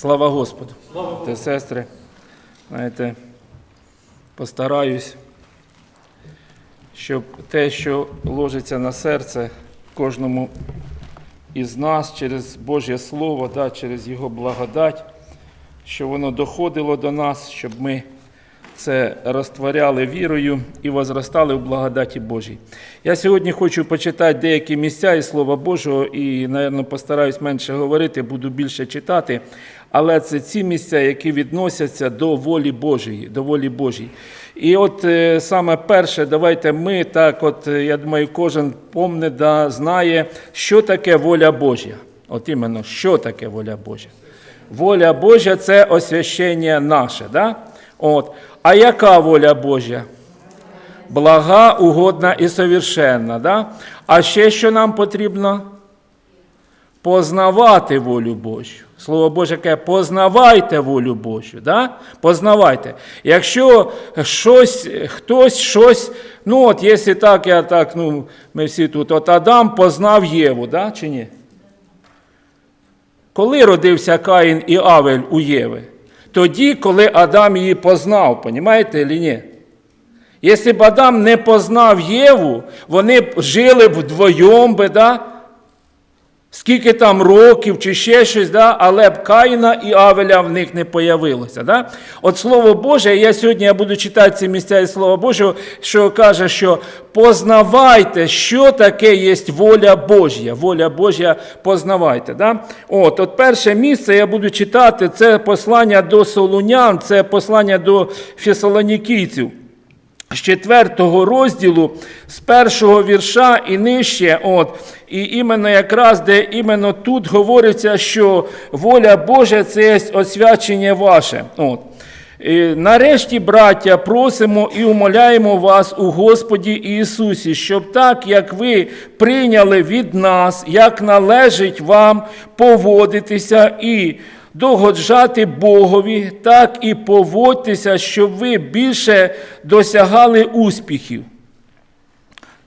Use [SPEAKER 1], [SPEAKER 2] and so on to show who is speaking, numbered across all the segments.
[SPEAKER 1] Слава Господу. Та сестри, знаєте, постараюсь, щоб те, що ложиться на серце кожному із нас через Божє Слово, да, через Його благодать, щоб воно доходило до нас, щоб ми це розтворяли вірою і возростали в благодаті Божій. Я сьогодні хочу почитати деякі місця із Слова Божого і, напевно, постараюсь менше говорити, буду більше читати. Але це ці місця, які відносяться до волі Божої, до волі Божій. І от е, саме перше, давайте ми так, от е, я думаю, кожен помне, да, знає, що таке воля Божя. От іменно, що таке воля Божа. Воля Божа це освящення наше. Да? От. А яка воля Божа? Блага, угодна і совершенна. Да? А ще що нам потрібно? Познавати волю Божу. Слово Боже каже, познавайте волю Божу. Да? Познавайте. Якщо щось, хтось щось, ну от якщо так, я так, ну, ми всі тут, от Адам познав Єву, да? чи ні? Коли родився Каїн і Авель у Єви? Тоді, коли Адам її познав, понімаєте чи ні? Якщо б Адам не познав Єву, вони б жили б вдвоєм, би, да? Скільки там років чи ще щось, да? але б Каїна і Авеля в них не появилося. Да? От Слово Боже, я сьогодні я буду читати ці місця із Слова Божого, що каже, що познавайте, що таке є воля Божя. Воля Божя познавайте. Да? От, от перше місце я буду читати, це послання до Солунян, це послання до фесалонікійців з четвертого розділу, з першого вірша і нижче. От, і іменно якраз, де іменно тут говориться, що воля Божа це освячення ваше. От. Нарешті, браття, просимо і умоляємо вас у Господі Ісусі, щоб так, як ви прийняли від нас, як належить вам поводитися і догоджати Богові, так і поводьтеся, щоб ви більше досягали успіхів.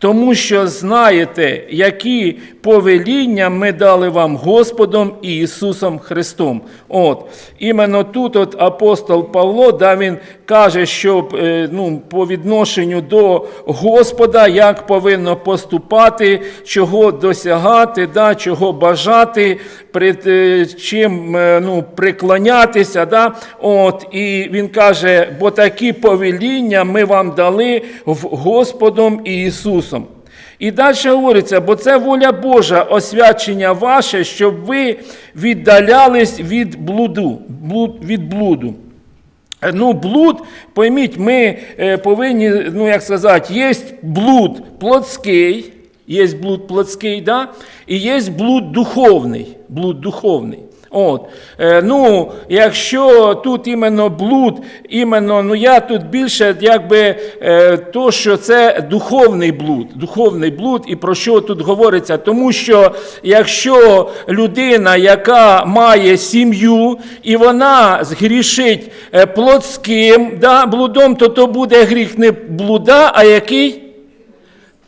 [SPEAKER 1] Тому що знаєте, які повеління ми дали вам Господом і Ісусом Христом. От, іменно тут от апостол Павло, да, він каже, що е, ну, по відношенню до Господа, як повинно поступати, чого досягати, да, чого бажати, перед е, чим е, ну, приклонятися. Да? От, і він каже, бо такі повеління ми вам дали в Господом Ісусом. І далі говориться, бо це воля Божа, освячення ваше, щоб ви віддалялись від блуду, блуд, від блуду. Ну, блуд, пойміть, ми е, повинні, ну як сказати, є блуд плотський, є блуд плотський, да? і є блуд духовний. Блуд духовний. От. Е, ну, Якщо тут іменно блуд, іменно, ну я тут більше якби е, то, що це духовний блуд, духовний блуд, і про що тут говориться? Тому що якщо людина, яка має сім'ю, і вона згрішить е, плотським да, блудом, то то буде гріх не блуда, а який?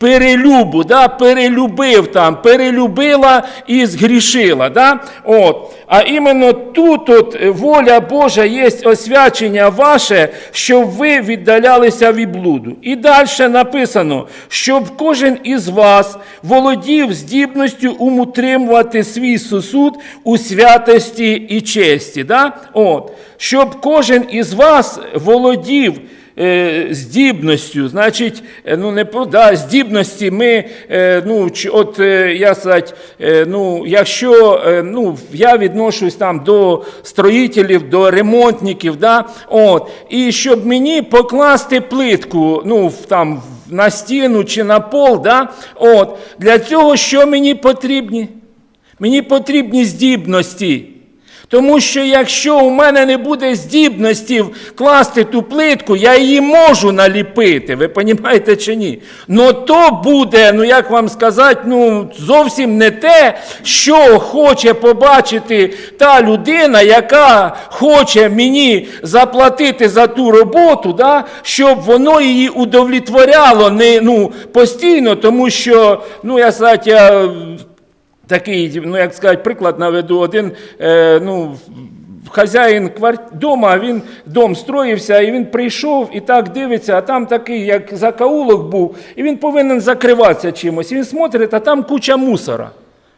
[SPEAKER 1] Перелюбу, да, перелюбив там, перелюбила і згрішила. Да? От. А іменно тут от воля Божа є освячення ваше, щоб ви віддалялися від блуду. І далі написано, щоб кожен із вас володів здібністю умутримувати свій сосуд у святості і честі. Да? От. Щоб кожен із вас володів е, здібністю, значить, е, ну не про- да, здібності ми, е, ну, от я сказать, ну, якщо ну, я відношусь там до строїтелів, до ремонтників, да, от, і щоб мені покласти плитку, ну, там, на стіну чи на пол, да, от, для цього що мені потрібні? Мені потрібні здібності. Тому що якщо у мене не буде здібності класти ту плитку, я її можу наліпити, ви розумієте чи ні? Но то буде, ну як вам сказати, ну зовсім не те, що хоче побачити та людина, яка хоче мені заплатити за ту роботу, да, щоб воно її удовлетворяло не, ну, постійно, тому що, ну я сказати, я Такий, ну як сказати, приклад наведу один. Е, ну, хазяїн кварт... він дом строївся, і він прийшов і так дивиться, а там такий, як закаулок був, і він повинен закриватися чимось. І він смотрить, а там куча мусора.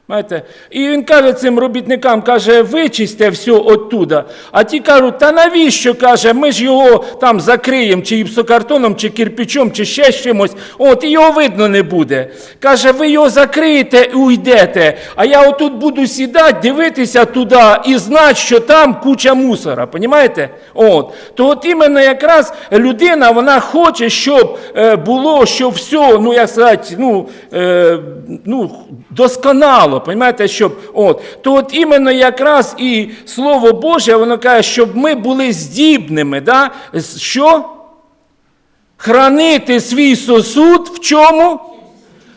[SPEAKER 1] Знаєте? І він каже цим робітникам, каже, вичисьте все оттуда. А ті кажуть, та навіщо? каже, ми ж його там закриємо, чи гіпсокартоном, чи кирпичом, чи ще чимось. От, і його видно не буде. Каже, ви його закриєте і уйдете. А я отут буду сідати, дивитися туди і знати, що там куча мусора. Понімаєте? От. То от іменно якраз людина, вона хоче, щоб е, було, щоб все, ну як сказати, ну, е, ну, досконало, понімаєте, щоб от, то от іменно якраз і Слово Боже, воно каже, щоб ми були здібними, да? Що? Хранити свій сосуд в чому?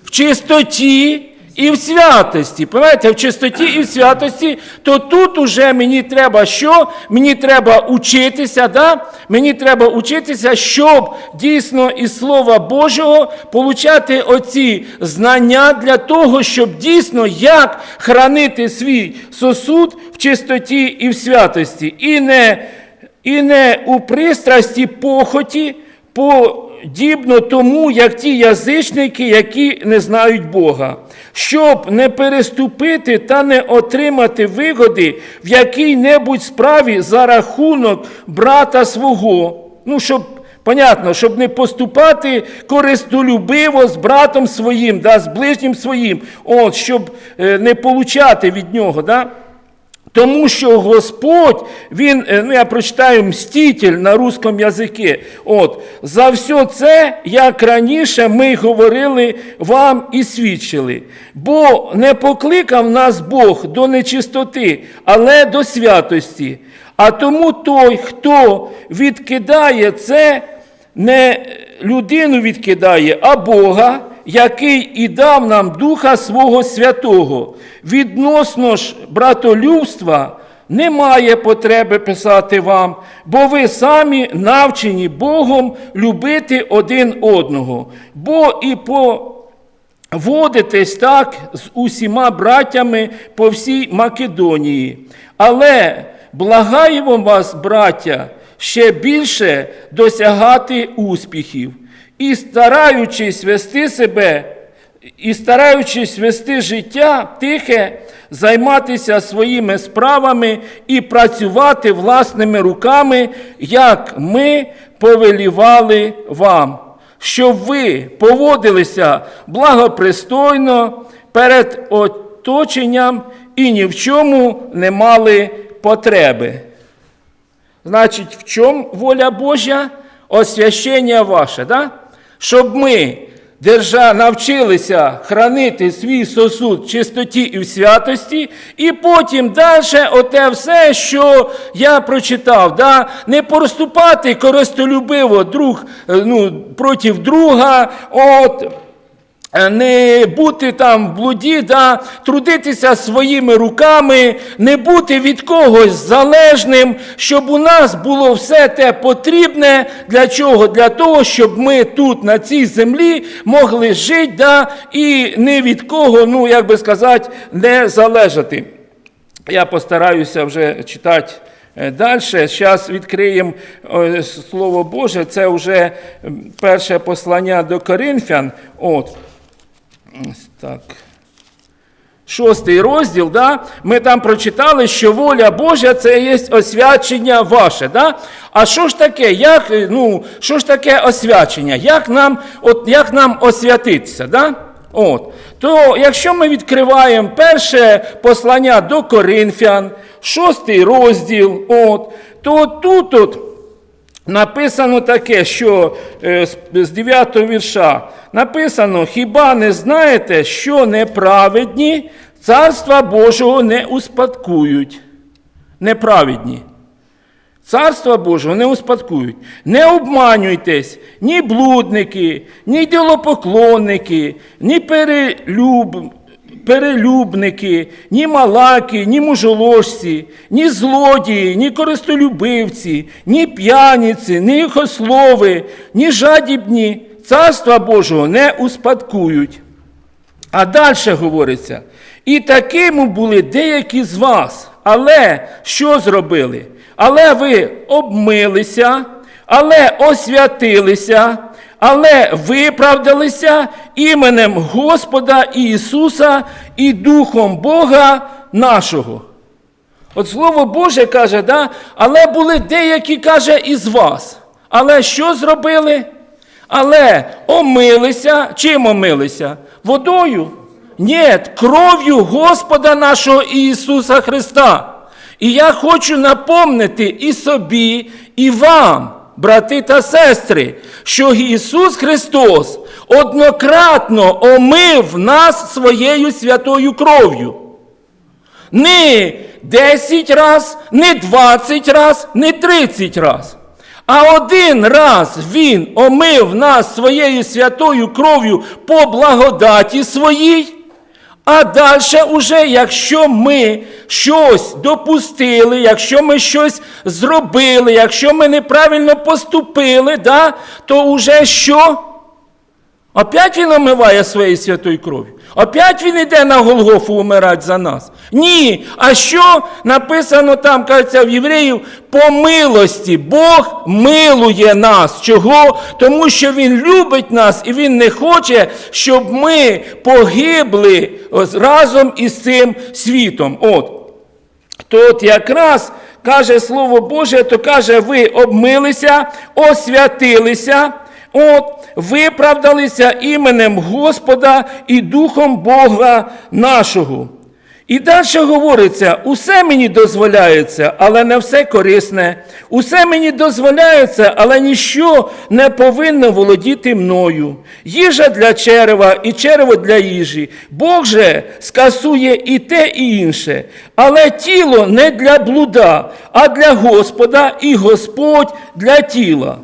[SPEAKER 1] В чистоті і в святості. Понимаєте, в чистоті і в святості, то тут уже мені треба що? Мені треба учитися, да? мені треба учитися, щоб дійсно із Слова Божого получати оці знання для того, щоб дійсно як хранити свій сосуд в чистоті і в святості. І не, і не у пристрасті похоті, подібно тому, як ті язичники, які не знають Бога, щоб не переступити та не отримати вигоди в якій-небудь справі за рахунок брата свого. Ну, щоб, понятно, щоб не поступати користолюбиво з братом своїм, да, з ближнім своїм, от, щоб е, не получати від нього. Да? Тому що Господь, Він, е, ну я прочитаю, мститель на русском язикі. От, за все це, як раніше ми говорили вам і свідчили. Бо не покликав нас Бог до нечистоти, але до святості. А тому той, хто відкидає це, не людину відкидає, а Бога, який і дав нам Духа Свого Святого. Відносно ж братолюбства немає потреби писати вам, бо ви самі навчені Богом любити один одного. Бо і по Водитесь так з усіма братями по всій Македонії. Але благаємо вас, браття, ще більше досягати успіхів і стараючись вести себе, і стараючись вести життя тихе, займатися своїми справами і працювати власними руками, як ми повелівали вам щоб ви поводилися благопристойно перед оточенням і ні в чому не мали потреби. Значить, в чому воля Божа? Освящення ваше, да? Щоб ми держа, навчилися хранити свій сосуд в чистоті і в святості, і потім далі оте все, що я прочитав, да? не проступати користолюбиво друг, е, ну, проти друга, от, не бути там в блуді, да, трудитися своїми руками, не бути від когось залежним, щоб у нас було все те потрібне. Для чого? Для того, щоб ми тут, на цій землі, могли жити да, і ні від кого, ну, як би сказати, не залежати. Я постараюся вже читати далі. Зараз відкриємо е, Слово Боже. Це вже перше послання до Коринфян. От. Ось так. Шостий розділ, да? ми там прочитали, що воля Божа це є освячення ваше. Да? А що ж таке? Як, е, ну, що ж таке освячення? Як нам, от, як нам освятитися? Да? От. То якщо ми відкриваємо перше послання до Коринфян, шостий розділ, от, то тут от, Написано таке, що е, з- з 9 вірша написано: хіба не знаєте, що неправедні царства Божого не успадкують? Неправедні. Царства Божого не успадкують. Не обманюйтесь ні блудники, ні ділопоклонники, ні перелюб, перелюбники, ні малаки, ні мужоложці, ні злодії, ні користолюбивці, ні п'яниці, ні хослови, ні жадібні царства Божого не успадкують. А далі говориться, і такими були деякі з вас. Але що зробили? Але ви обмилися, але освятилися, але виправдалися іменем Господа Ісуса і Духом Бога нашого. От Слово Боже каже, да? але були деякі, каже, із вас. Але що зробили? Але омилися, чим омилися? Водою? Ні, кров'ю Господа нашого Ісуса Христа. І я хочу напомнити і собі, і вам, брати та сестри, що Ісус Христос однократно омив нас своєю святою кров'ю. Не 10 раз, не 20 раз, не 30 раз. А один раз Він омив нас своєю святою кров'ю по благодаті своїй. А далі, уже, якщо ми щось допустили, якщо ми щось зробили, якщо ми неправильно поступили, да, то уже що? Опять він омиває своєю святою кров'ю. Опять він йде на Голгофу умирати за нас. Ні. А що написано там, кажеться, в євреїв, по милості. Бог милує нас. Чого? Тому що Він любить нас і Він не хоче, щоб ми погибли разом із цим світом. От. То от якраз каже Слово Боже, то каже, ви обмилися, освятилися, от, виправдалися іменем Господа і Духом Бога нашого. І далі говориться: усе мені дозволяється, але не все корисне. Усе мені дозволяється, але ніщо не повинно володіти мною. Їжа для черева і черево для їжі. Бог же скасує і те, і інше. Але тіло не для блуда, а для Господа, і Господь для тіла.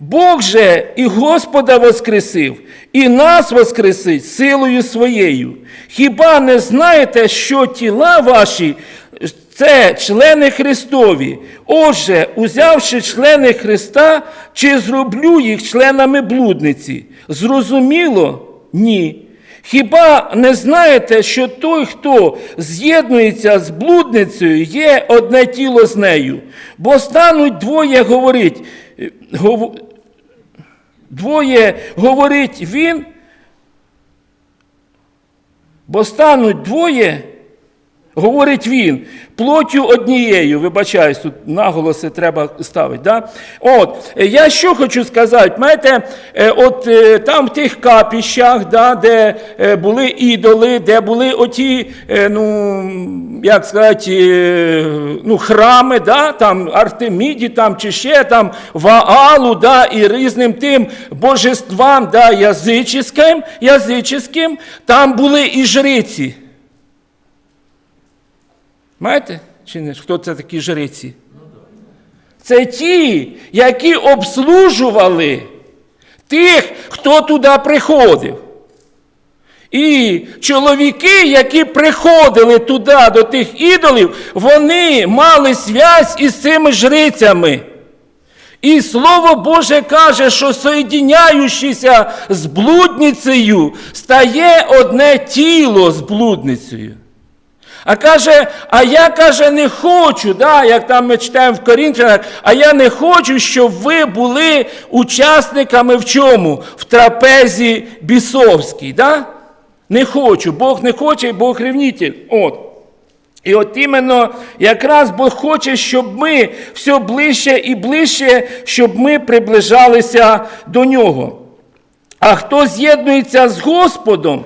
[SPEAKER 1] Бог же і Господа воскресив, і нас воскресить силою своєю. Хіба не знаєте, що тіла ваші це члени Христові? Отже, узявши члени Христа, чи зроблю їх членами блудниці? Зрозуміло? Ні. Хіба не знаєте, що той, хто з'єднується з блудницею, є одне тіло з нею? Бо стануть двоє говорить, гов- двоє говорить він, бо стануть двоє, говорить він, плоттю однією. Вибачаюсь, тут наголоси треба ставити. Да? От, е, я що хочу сказати, знаєте, е, от е, там в тих капіщах, да, де були ідоли, де були оті, ну, як сказати, ну, храми, да, там Артеміді, там, чи ще там Ваалу, да, і різним тим божествам, да, язичським, язичським, там були і жриці. Знаєте, чи не? Хто це такі жриці? Це ті, які обслужували тих, хто туди приходив. І чоловіки, які приходили туди, до тих ідолів, вони мали зв'язь із цими жрицями. І Слово Боже каже, що соєдіняючися з блудницею, стає одне тіло з блудницею. А каже, а я каже, не хочу, да, як там ми читаємо в Корінфянах, а я не хочу, щоб ви були учасниками в чому? В трапезі бісовській. Да? Не хочу. Бог не хоче, Бог ревнитель. От. І от іменно якраз Бог хоче, щоб ми все ближче і ближче, щоб ми приближалися до нього. А хто з'єднується з Господом,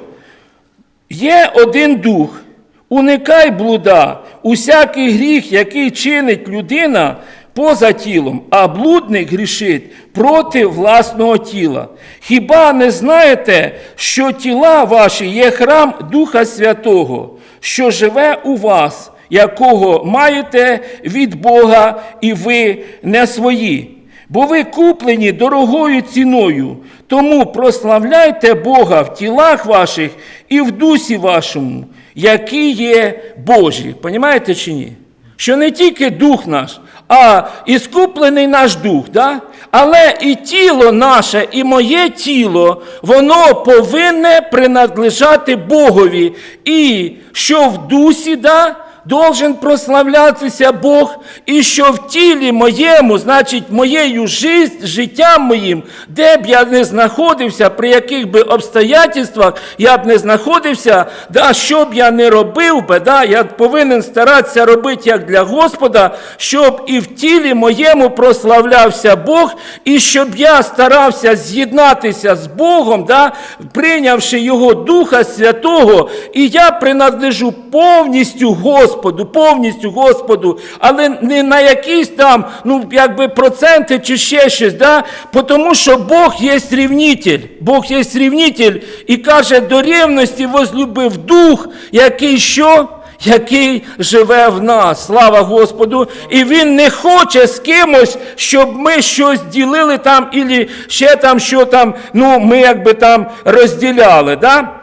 [SPEAKER 1] є один дух. Уникай блуда, усякий гріх, який чинить людина поза тілом, а блудник грішить проти власного тіла. Хіба не знаєте, що тіла ваші є храм Духа Святого, що живе у вас, якого маєте від Бога, і ви не свої? Бо ви куплені дорогою ціною, тому прославляйте Бога в тілах ваших і в дусі вашому, які є Божі. Понімаєте чи ні? Що не тільки дух наш, а і скуплений наш дух, да? але і тіло наше, і моє тіло, воно повинне принадлежати Богові. І що в дусі, да? должен прославлятися Бог, і що в тілі моєму, значить, моєю життя, життям моїм, де б я не знаходився, при яких би обстоятельствах я б не знаходився, да, що б я не робив би, да, я повинен старатися робити як для Господа, щоб і в тілі моєму прославлявся Бог, і щоб я старався з'єднатися з Богом, да, прийнявши Його Духа Святого, і я принадлежу повністю Господу, повністю Господу, але не на якісь там, ну, якби проценти чи ще щось, да? тому що Бог є рівнитель, Бог є рівнитель і каже, до рівності возлюбив дух, який що? Який живе в нас, слава Господу, і він не хоче з кимось, щоб ми щось ділили там, і ще там, що там, ну, ми якби там розділяли. Да?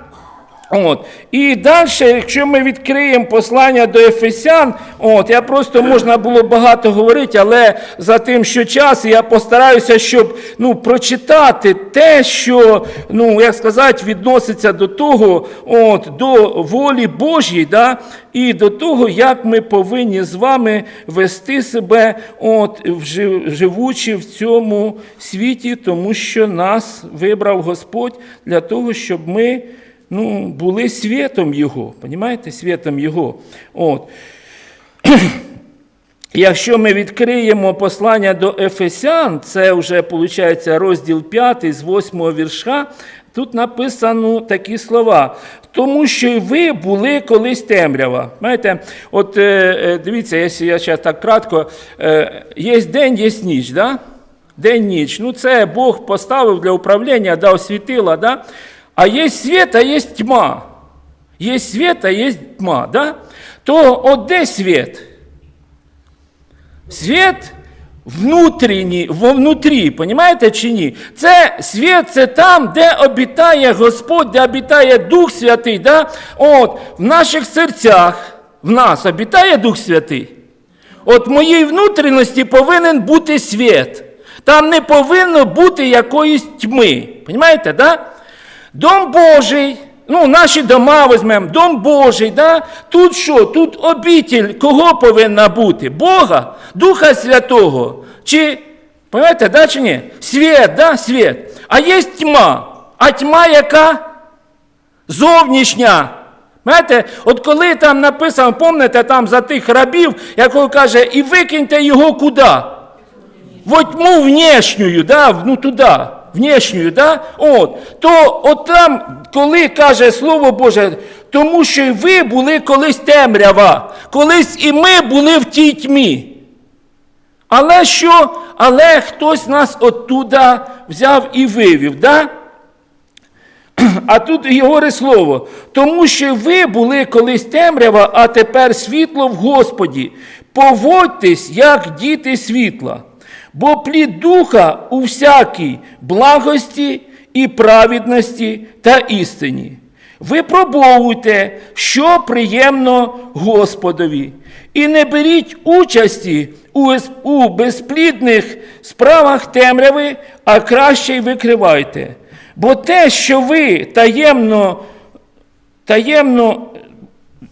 [SPEAKER 1] От. І далі, якщо ми відкриємо послання до Ефесян, от, я просто можна було багато говорити, але за тим, що час, я постараюся, щоб ну, прочитати те, що, ну, як сказати, відноситься до того, от, до волі Божій, да, і до того, як ми повинні з вами вести себе, от, живучи в цьому світі, тому що нас вибрав Господь для того, щоб ми ну, були світом Його, понімаєте, світом Його. От. Якщо ми відкриємо послання до Ефесян, це вже виходить розділ 5 з 8 вірша, тут написано такі слова. Тому що і ви були колись темрява. Знаєте, от е, е, дивіться, якщо я зараз так кратко, е, є день, є ніч. Да? День ніч. Ну, це Бог поставив для управління, дав світила, да? А є світ, а є тьма. Є світ, а є тьма. Да? То от де світ? Світ внутрішній, вовнутрі, понімаєте чи ні? Це світ, це там, де обітає Господь, де обітає Дух Святий. Да? От, в наших серцях, в нас обітає Дух Святий. От в моїй внутрішності повинен бути світ. Там не повинно бути якоїсь тьми. Понімаєте, да? Дом Божий, ну, наші дома візьмемо, Дом Божий, да? тут що? Тут обітель кого повинна бути? Бога, Духа Святого. Чи, пам'ятаєте, да, чи ні? Світ, да? Світ. А є тьма. А тьма яка? Зовнішня. Знаєте, от коли там написано, пам'ятаєте, там за тих рабів, якого каже, і викиньте його куди? в тьму внешнюю, да, ну туди, внешнюю, да, от, то от там, коли каже Слово Боже, тому що й ви були колись темрява, колись і ми були в тій тьмі. Але що? Але хтось нас оттуда взяв і вивів, да? А тут і говорить слово, тому що ви були колись темрява, а тепер світло в Господі. Поводьтесь, як діти світла, бо плід духа у всякій благості і праведності та істині. Випробовуйте, що приємно Господові, і не беріть участі у безплідних справах темряви, а краще й викривайте. Бо те, що ви таємно, таємно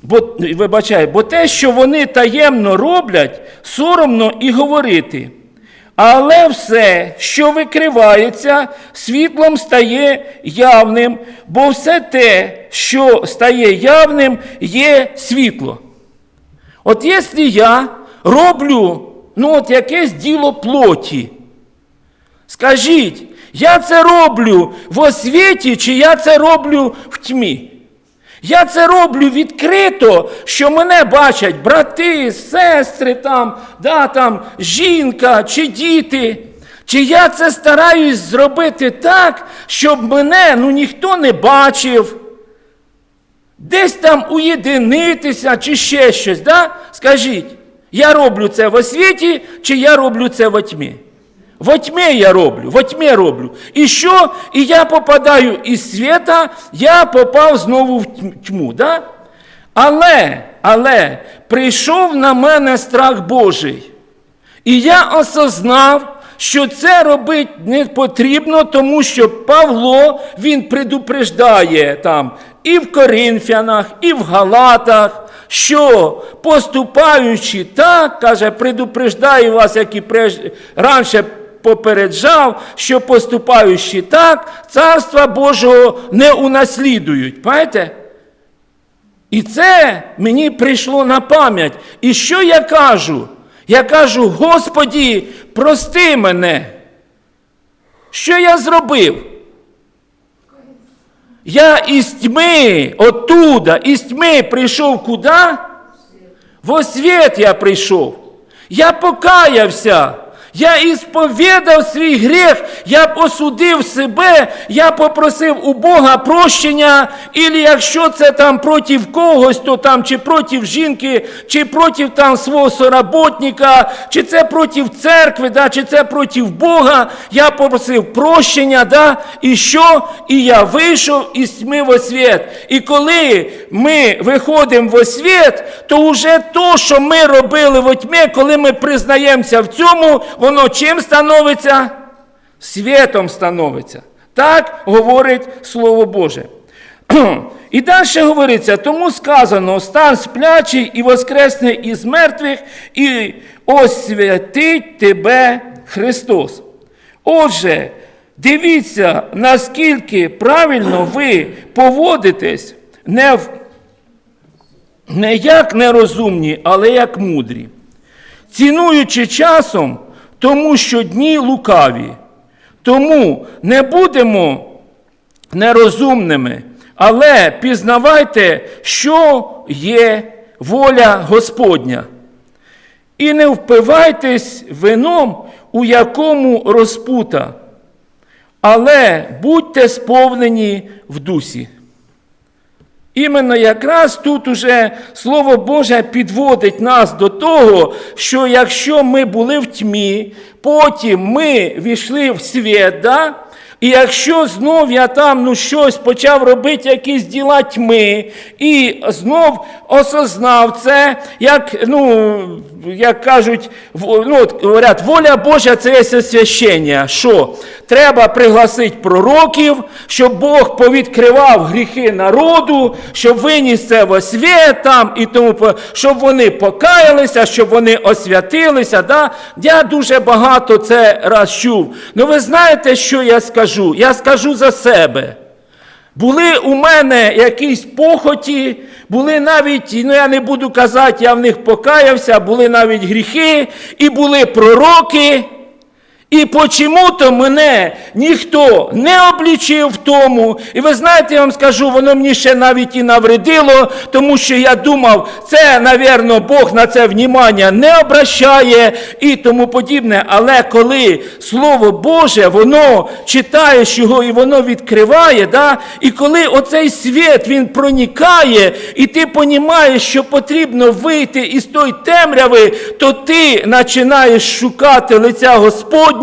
[SPEAKER 1] Бо, вибачай, бо те, що вони таємно роблять, соромно і говорити. Але все, що викривається, світлом стає явним, бо все те, що стає явним, є світло. От якщо я роблю ну, от якесь діло плоті, скажіть, я це роблю в освіті, чи я це роблю в тьмі? Я це роблю відкрито, що мене бачать брати, сестри, там, да, там, жінка чи діти. Чи я це стараюсь зробити так, щоб мене ну, ніхто не бачив, десь там уєдинитися чи ще щось. Да? Скажіть, я роблю це в освіті, чи я роблю це во тьмі? Во тьмі я роблю, во тьмі роблю. І що? І я попадаю із світа, я попав знову в тьм- тьму. Да? Але, але прийшов на мене страх Божий. І я осознав, що це робити не потрібно, тому що Павло він предупреждає там і в Коринфянах, і в Галатах, що поступаючи так, каже, предупреждаю вас, як і раніше попереджав, що поступаючи так, царства Божого не унаслідують. Знаєте? І це мені прийшло на пам'ять. І що я кажу? Я кажу, Господі, прости мене. Що я зробив? Я із тьми, оттуда, із тьми прийшов куди? В освіт я прийшов. Я покаявся. Я ісповідав свій гріх, я посудив себе, я попросив у Бога прощення, і якщо це там проти когось, то там чи проти жінки, чи проти там свого соработника, чи це проти церкви, да, чи це проти Бога, я попросив прощення, да, і що? І я вийшов із тьми в освіт. І коли ми виходимо в освіт, то вже то, що ми робили в тьмі, коли ми признаємося в цьому, воно чим становиться? Світом становиться. Так говорить Слово Боже. І далі говориться, тому сказано, стан сплячий і воскресне із мертвих, і освятить тебе Христос. Отже, дивіться, наскільки правильно ви поводитесь не, в, не як нерозумні, але як мудрі, цінуючи часом, тому що дні лукаві. Тому не будемо нерозумними, але пізнавайте, що є воля Господня. І не впивайтесь вином, у якому розпута, але будьте сповнені в дусі. Іменно якраз тут уже Слово Боже підводить нас до того, що якщо ми були в тьмі, потім ми війшли в світ, да? і якщо знов я там ну, щось почав робити, якісь діла тьми, і знов осознав це, як, ну, як кажуть, ну, от, говорять, воля Божа це священня. Що? Треба пригласити пророків, щоб Бог повідкривав гріхи народу, щоб виніс це в освіт там і тому, щоб вони покаялися, щоб вони освятилися. Да? Я дуже багато це раз чув. Ну ви знаєте, що я скажу? Я скажу за себе. Були у мене якісь похоті, були навіть, ну я не буду казати, я в них покаявся, були навіть гріхи, і були пророки. І почему-то мене ніхто не облічив в тому. І ви знаєте, я вам скажу, воно мені ще навіть і навредило, тому що я думав, це, навірно, Бог на це внімання не обращає і тому подібне. Але коли Слово Боже, воно читаєш його і воно відкриває, да? і коли оцей світ він проникає, і ти розумієш, що потрібно вийти із тої темряви, то ти починаєш шукати лиця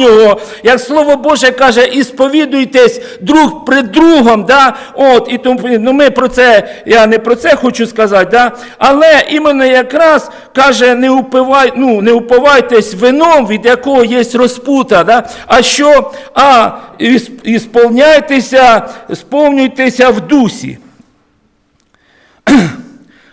[SPEAKER 1] Господнього, як Слово Боже каже, і сповідуйтесь друг пред другом. Да? От, і тому, ну, ми про це, я не про це хочу сказати, да? але іменно якраз каже, не, упивай, ну, не упивайтесь вином, від якого є розпута, да? а що? А ісп- ісполняйтеся, сповнюйтеся в дусі.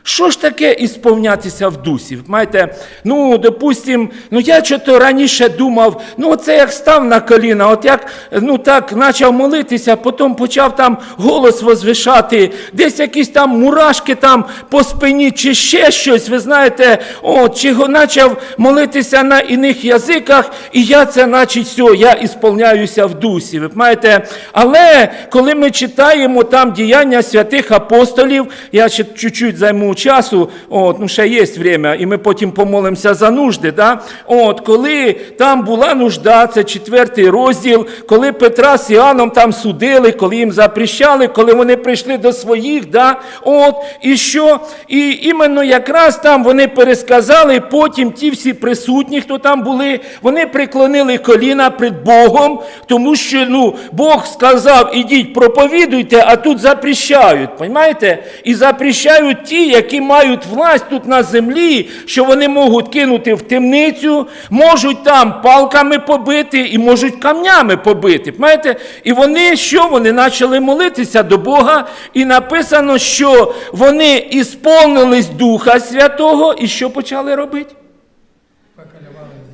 [SPEAKER 1] Що ж таке ісповнятися в дусі? Ви Знаєте, ну, допустим, ну я чого раніше думав, ну це як став на коліна, от як ну так почав молитися, потім почав там голос возвишати, десь якісь там мурашки там по спині, чи ще щось, ви знаєте, от, чи почав молитися на іних язиках, і я це, значить, все, я ісполняюся в дусі. Ви знаєте, але коли ми читаємо там діяння святих апостолів, я ще чуть-чуть займу часу, от, ну ще є время, і ми потім помолимося за нужди. Да? От, коли там була нужда, це четвертий розділ, коли Петра з Іоанном там судили, коли їм запрещали, коли вони прийшли до своїх, да? от, і що? І іменно якраз там вони пересказали, потім ті всі присутні, хто там були, вони преклонили коліна перед Богом, тому що ну, Бог сказав, ідіть, проповідуйте, а тут запрещають. Понимаєте? І запрещають ті, які які мають власть тут на землі, що вони можуть кинути в темницю, можуть там палками побити і можуть камнями побити. Понимаєте? І вони що? Вони почали молитися до Бога, і написано, що вони ісполнились Духа Святого, і що почали робити?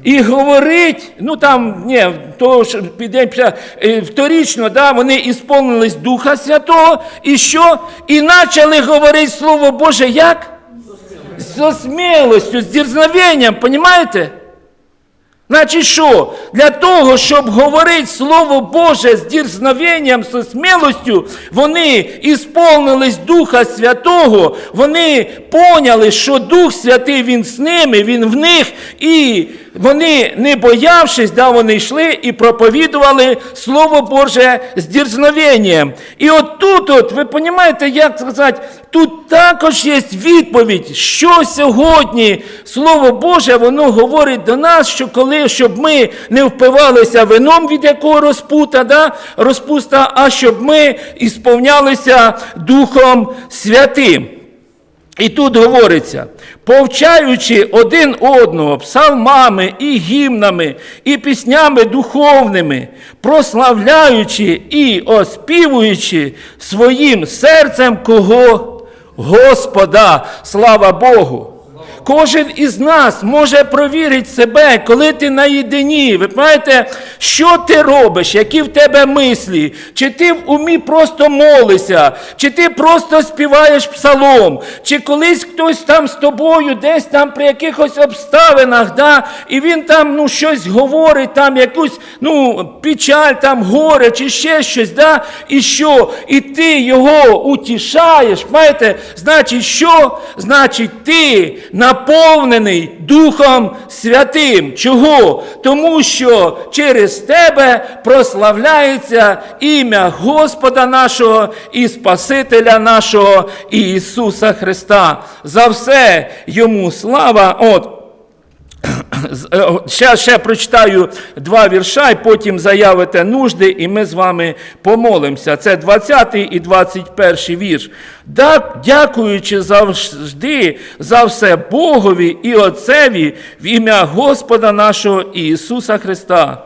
[SPEAKER 1] І говорить, ну там, ні, то ж піде е, вторічно, да, вони ісполнились Духа Святого, і що? І почали говорити Слово Боже як? З смілостю, з дерзновенням, понімаєте? Значить, що? Для того, щоб говорити Слово Боже з дірзновенням, з смілостю, вони ісполнились Духа Святого, вони поняли, що Дух Святий Він з ними, Він в них, і вони, не боявшись, да, вони йшли і проповідували Слово Боже з дірзновенням. І от тут, от, ви розумієте, як сказати, тут також є відповідь, що сьогодні Слово Боже, воно говорить до нас, що коли, щоб ми не впивалися вином, від якого розпута, да, розпуста, а щоб ми ісповнялися Духом Святим. І тут говориться, повчаючи один одного псалмами і гімнами, і піснями духовними, прославляючи і оспівуючи своїм серцем кого? Господа, слава Богу! Кожен із нас може провірити себе, коли ти наєдині. Ви знаєте, що ти робиш, які в тебе мислі? Чи ти в умі просто молишся, чи ти просто співаєш псалом, чи колись хтось там з тобою, десь там при якихось обставинах, да, і він там ну, щось говорить, там якусь ну, печаль, там горе, чи ще щось, да, і що? І ти його утішаєш, знаєте, значить, що? Значить, ти наповнений Духом Святим. Чого? Тому що через тебе прославляється ім'я Господа нашого і Спасителя нашого Ісуса Христа. За все йому слава. От. Ще, ще прочитаю два вірша, і потім заявите нужди, і ми з вами помолимося. Це 20 і 21 вірш. Дякуючи завжди за все Богові і Отцеві в ім'я Господа нашого Ісуса Христа,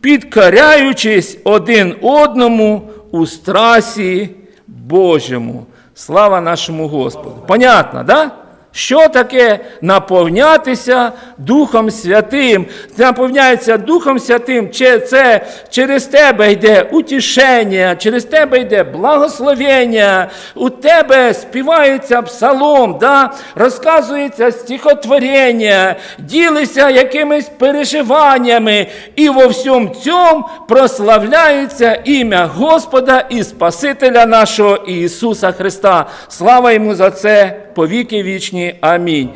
[SPEAKER 1] підкоряючись один одному у страсі Божому. Слава нашому Господу. Понятно, да? Що таке наповнятися Духом Святим? Наповняється Духом Святим, че- це через тебе йде утішення, через тебе йде благословення, у тебе співається псалом, да? розказується стихотворення, ділися якимись переживаннями, і во всьому цьому прославляється ім'я Господа і Спасителя нашого Ісуса Христа. Слава йому за це! Повіки вічні. Амінь.